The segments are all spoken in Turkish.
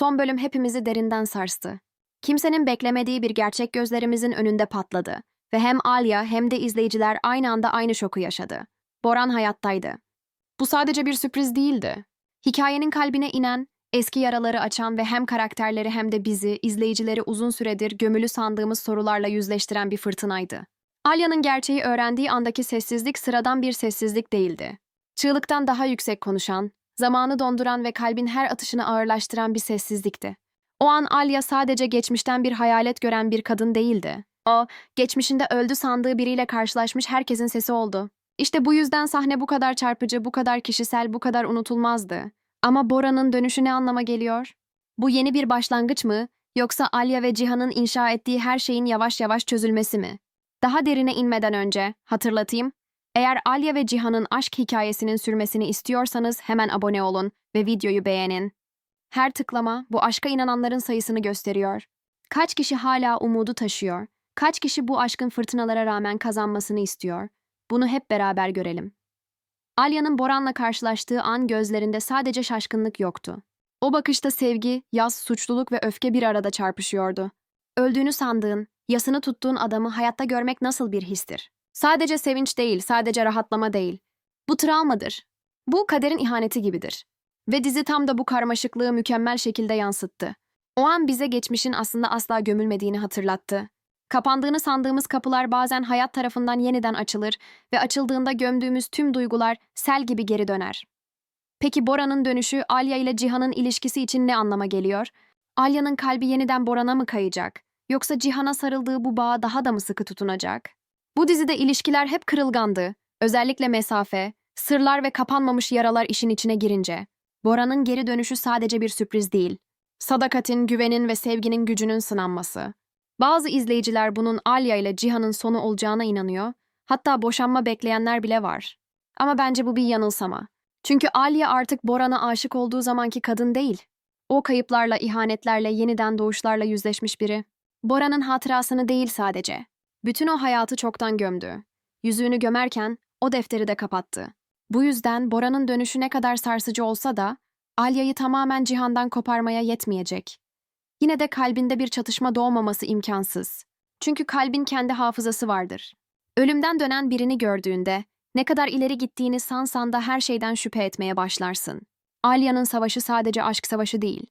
Son bölüm hepimizi derinden sarstı. Kimsenin beklemediği bir gerçek gözlerimizin önünde patladı. Ve hem Alya hem de izleyiciler aynı anda aynı şoku yaşadı. Boran hayattaydı. Bu sadece bir sürpriz değildi. Hikayenin kalbine inen, eski yaraları açan ve hem karakterleri hem de bizi, izleyicileri uzun süredir gömülü sandığımız sorularla yüzleştiren bir fırtınaydı. Alya'nın gerçeği öğrendiği andaki sessizlik sıradan bir sessizlik değildi. Çığlıktan daha yüksek konuşan, zamanı donduran ve kalbin her atışını ağırlaştıran bir sessizlikti. O an Alya sadece geçmişten bir hayalet gören bir kadın değildi. O, geçmişinde öldü sandığı biriyle karşılaşmış herkesin sesi oldu. İşte bu yüzden sahne bu kadar çarpıcı, bu kadar kişisel, bu kadar unutulmazdı. Ama Bora'nın dönüşü ne anlama geliyor? Bu yeni bir başlangıç mı, yoksa Alya ve Cihan'ın inşa ettiği her şeyin yavaş yavaş çözülmesi mi? Daha derine inmeden önce, hatırlatayım, eğer Alya ve Cihan'ın aşk hikayesinin sürmesini istiyorsanız hemen abone olun ve videoyu beğenin. Her tıklama bu aşka inananların sayısını gösteriyor. Kaç kişi hala umudu taşıyor? Kaç kişi bu aşkın fırtınalara rağmen kazanmasını istiyor? Bunu hep beraber görelim. Alya'nın Boran'la karşılaştığı an gözlerinde sadece şaşkınlık yoktu. O bakışta sevgi, yaz, suçluluk ve öfke bir arada çarpışıyordu. Öldüğünü sandığın, yasını tuttuğun adamı hayatta görmek nasıl bir histir? Sadece sevinç değil, sadece rahatlama değil. Bu travmadır. Bu kaderin ihaneti gibidir. Ve dizi tam da bu karmaşıklığı mükemmel şekilde yansıttı. O an bize geçmişin aslında asla gömülmediğini hatırlattı. Kapandığını sandığımız kapılar bazen hayat tarafından yeniden açılır ve açıldığında gömdüğümüz tüm duygular sel gibi geri döner. Peki Bora'nın dönüşü Alya ile Cihan'ın ilişkisi için ne anlama geliyor? Alya'nın kalbi yeniden Boran'a mı kayacak? Yoksa Cihan'a sarıldığı bu bağa daha da mı sıkı tutunacak? Bu dizide ilişkiler hep kırılgandı. Özellikle mesafe, sırlar ve kapanmamış yaralar işin içine girince. Bora'nın geri dönüşü sadece bir sürpriz değil. Sadakatin, güvenin ve sevginin gücünün sınanması. Bazı izleyiciler bunun Alya ile Cihan'ın sonu olacağına inanıyor. Hatta boşanma bekleyenler bile var. Ama bence bu bir yanılsama. Çünkü Alya artık Boran'a aşık olduğu zamanki kadın değil. O kayıplarla, ihanetlerle, yeniden doğuşlarla yüzleşmiş biri. Bora'nın hatırasını değil sadece. Bütün o hayatı çoktan gömdü. Yüzüğünü gömerken o defteri de kapattı. Bu yüzden Bora'nın dönüşü ne kadar sarsıcı olsa da Alya'yı tamamen Cihan'dan koparmaya yetmeyecek. Yine de kalbinde bir çatışma doğmaması imkansız. Çünkü kalbin kendi hafızası vardır. Ölümden dönen birini gördüğünde ne kadar ileri gittiğini sansan da her şeyden şüphe etmeye başlarsın. Alya'nın savaşı sadece aşk savaşı değil.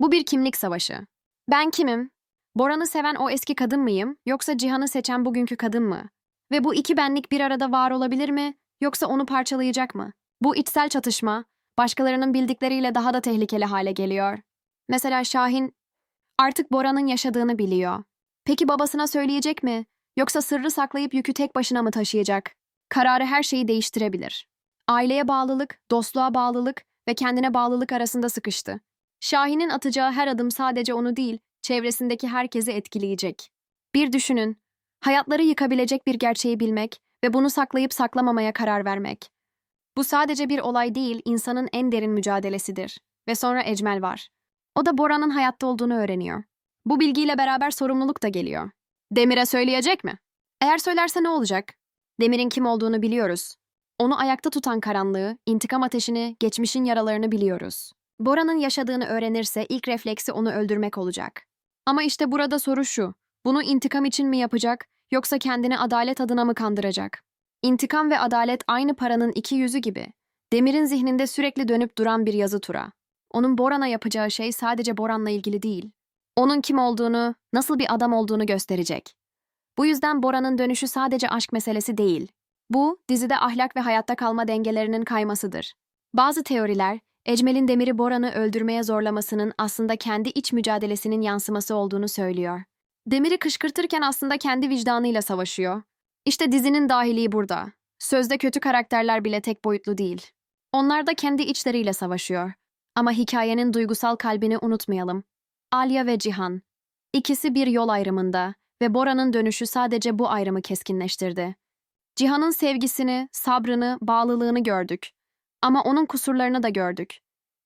Bu bir kimlik savaşı. Ben kimim? Boran'ı seven o eski kadın mıyım yoksa Cihan'ı seçen bugünkü kadın mı? Ve bu iki benlik bir arada var olabilir mi yoksa onu parçalayacak mı? Bu içsel çatışma başkalarının bildikleriyle daha da tehlikeli hale geliyor. Mesela Şahin artık Bora'nın yaşadığını biliyor. Peki babasına söyleyecek mi? Yoksa sırrı saklayıp yükü tek başına mı taşıyacak? Kararı her şeyi değiştirebilir. Aileye bağlılık, dostluğa bağlılık ve kendine bağlılık arasında sıkıştı. Şahin'in atacağı her adım sadece onu değil, çevresindeki herkesi etkileyecek. Bir düşünün, hayatları yıkabilecek bir gerçeği bilmek ve bunu saklayıp saklamamaya karar vermek. Bu sadece bir olay değil, insanın en derin mücadelesidir. Ve sonra Ecmel var. O da Bora'nın hayatta olduğunu öğreniyor. Bu bilgiyle beraber sorumluluk da geliyor. Demir'e söyleyecek mi? Eğer söylerse ne olacak? Demir'in kim olduğunu biliyoruz. Onu ayakta tutan karanlığı, intikam ateşini, geçmişin yaralarını biliyoruz. Bora'nın yaşadığını öğrenirse ilk refleksi onu öldürmek olacak. Ama işte burada soru şu. Bunu intikam için mi yapacak yoksa kendini adalet adına mı kandıracak? İntikam ve adalet aynı paranın iki yüzü gibi. Demir'in zihninde sürekli dönüp duran bir yazı tura. Onun Boran'a yapacağı şey sadece Boran'la ilgili değil. Onun kim olduğunu, nasıl bir adam olduğunu gösterecek. Bu yüzden Bora'nın dönüşü sadece aşk meselesi değil. Bu, dizide ahlak ve hayatta kalma dengelerinin kaymasıdır. Bazı teoriler, Ecmel'in Demir'i Boran'ı öldürmeye zorlamasının aslında kendi iç mücadelesinin yansıması olduğunu söylüyor. Demir'i kışkırtırken aslında kendi vicdanıyla savaşıyor. İşte dizinin dahiliği burada. Sözde kötü karakterler bile tek boyutlu değil. Onlar da kendi içleriyle savaşıyor. Ama hikayenin duygusal kalbini unutmayalım. Alya ve Cihan. İkisi bir yol ayrımında ve Bora'nın dönüşü sadece bu ayrımı keskinleştirdi. Cihan'ın sevgisini, sabrını, bağlılığını gördük. Ama onun kusurlarını da gördük.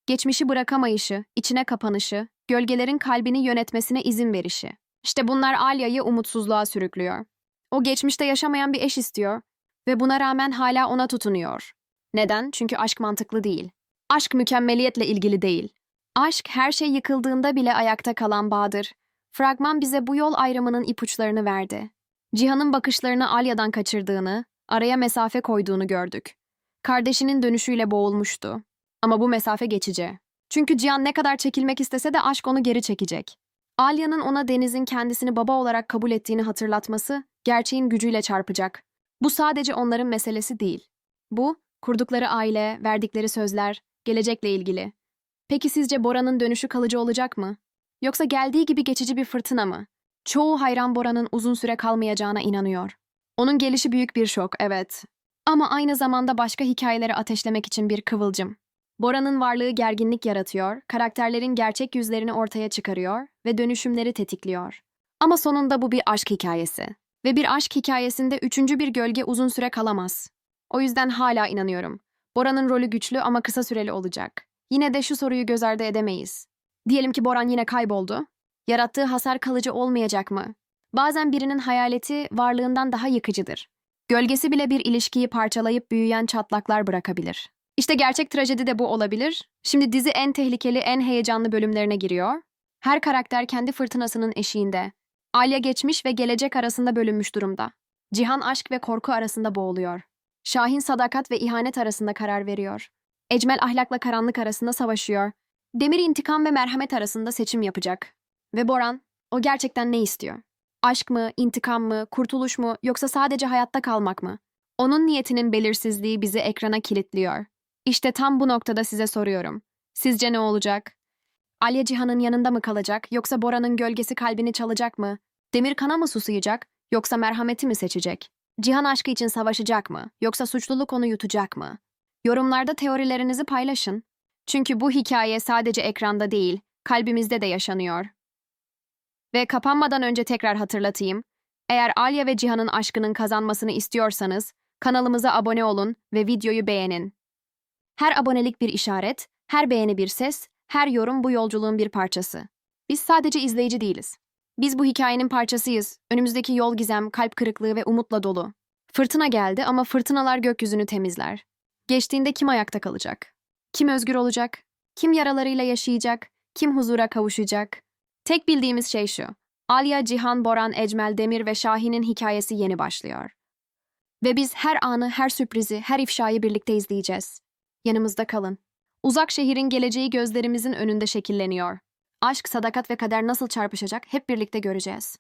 Geçmişi bırakamayışı, içine kapanışı, gölgelerin kalbini yönetmesine izin verişi. İşte bunlar Alya'yı umutsuzluğa sürüklüyor. O geçmişte yaşamayan bir eş istiyor ve buna rağmen hala ona tutunuyor. Neden? Çünkü aşk mantıklı değil. Aşk mükemmeliyetle ilgili değil. Aşk her şey yıkıldığında bile ayakta kalan bağdır. Fragman bize bu yol ayrımının ipuçlarını verdi. Cihan'ın bakışlarını Alya'dan kaçırdığını, araya mesafe koyduğunu gördük. Kardeşinin dönüşüyle boğulmuştu. Ama bu mesafe geçici. Çünkü Cihan ne kadar çekilmek istese de aşk onu geri çekecek. Alya'nın ona Deniz'in kendisini baba olarak kabul ettiğini hatırlatması, gerçeğin gücüyle çarpacak. Bu sadece onların meselesi değil. Bu, kurdukları aile, verdikleri sözler, gelecekle ilgili. Peki sizce Bora'nın dönüşü kalıcı olacak mı? Yoksa geldiği gibi geçici bir fırtına mı? Çoğu hayran Bora'nın uzun süre kalmayacağına inanıyor. Onun gelişi büyük bir şok, evet. Ama aynı zamanda başka hikayeleri ateşlemek için bir kıvılcım. Bora'nın varlığı gerginlik yaratıyor, karakterlerin gerçek yüzlerini ortaya çıkarıyor ve dönüşümleri tetikliyor. Ama sonunda bu bir aşk hikayesi. Ve bir aşk hikayesinde üçüncü bir gölge uzun süre kalamaz. O yüzden hala inanıyorum. Bora'nın rolü güçlü ama kısa süreli olacak. Yine de şu soruyu göz ardı edemeyiz. Diyelim ki Boran yine kayboldu. Yarattığı hasar kalıcı olmayacak mı? Bazen birinin hayaleti varlığından daha yıkıcıdır. Gölgesi bile bir ilişkiyi parçalayıp büyüyen çatlaklar bırakabilir. İşte gerçek trajedi de bu olabilir. Şimdi dizi en tehlikeli, en heyecanlı bölümlerine giriyor. Her karakter kendi fırtınasının eşiğinde. Alya geçmiş ve gelecek arasında bölünmüş durumda. Cihan aşk ve korku arasında boğuluyor. Şahin sadakat ve ihanet arasında karar veriyor. Ecmel ahlakla karanlık arasında savaşıyor. Demir intikam ve merhamet arasında seçim yapacak. Ve Boran, o gerçekten ne istiyor? Aşk mı, intikam mı, kurtuluş mu yoksa sadece hayatta kalmak mı? Onun niyetinin belirsizliği bizi ekrana kilitliyor. İşte tam bu noktada size soruyorum. Sizce ne olacak? Alya Cihan'ın yanında mı kalacak yoksa Bora'nın gölgesi kalbini çalacak mı? Demir kana mı susayacak yoksa merhameti mi seçecek? Cihan aşkı için savaşacak mı yoksa suçluluk onu yutacak mı? Yorumlarda teorilerinizi paylaşın. Çünkü bu hikaye sadece ekranda değil, kalbimizde de yaşanıyor. Ve kapanmadan önce tekrar hatırlatayım. Eğer Alya ve Cihan'ın aşkının kazanmasını istiyorsanız, kanalımıza abone olun ve videoyu beğenin. Her abonelik bir işaret, her beğeni bir ses, her yorum bu yolculuğun bir parçası. Biz sadece izleyici değiliz. Biz bu hikayenin parçasıyız. Önümüzdeki yol gizem, kalp kırıklığı ve umutla dolu. Fırtına geldi ama fırtınalar gökyüzünü temizler. Geçtiğinde kim ayakta kalacak? Kim özgür olacak? Kim yaralarıyla yaşayacak? Kim huzura kavuşacak? Tek bildiğimiz şey şu. Alya, Cihan, Boran, Ecmel, Demir ve Şahin'in hikayesi yeni başlıyor. Ve biz her anı, her sürprizi, her ifşayı birlikte izleyeceğiz. Yanımızda kalın. Uzak şehrin geleceği gözlerimizin önünde şekilleniyor. Aşk, sadakat ve kader nasıl çarpışacak hep birlikte göreceğiz.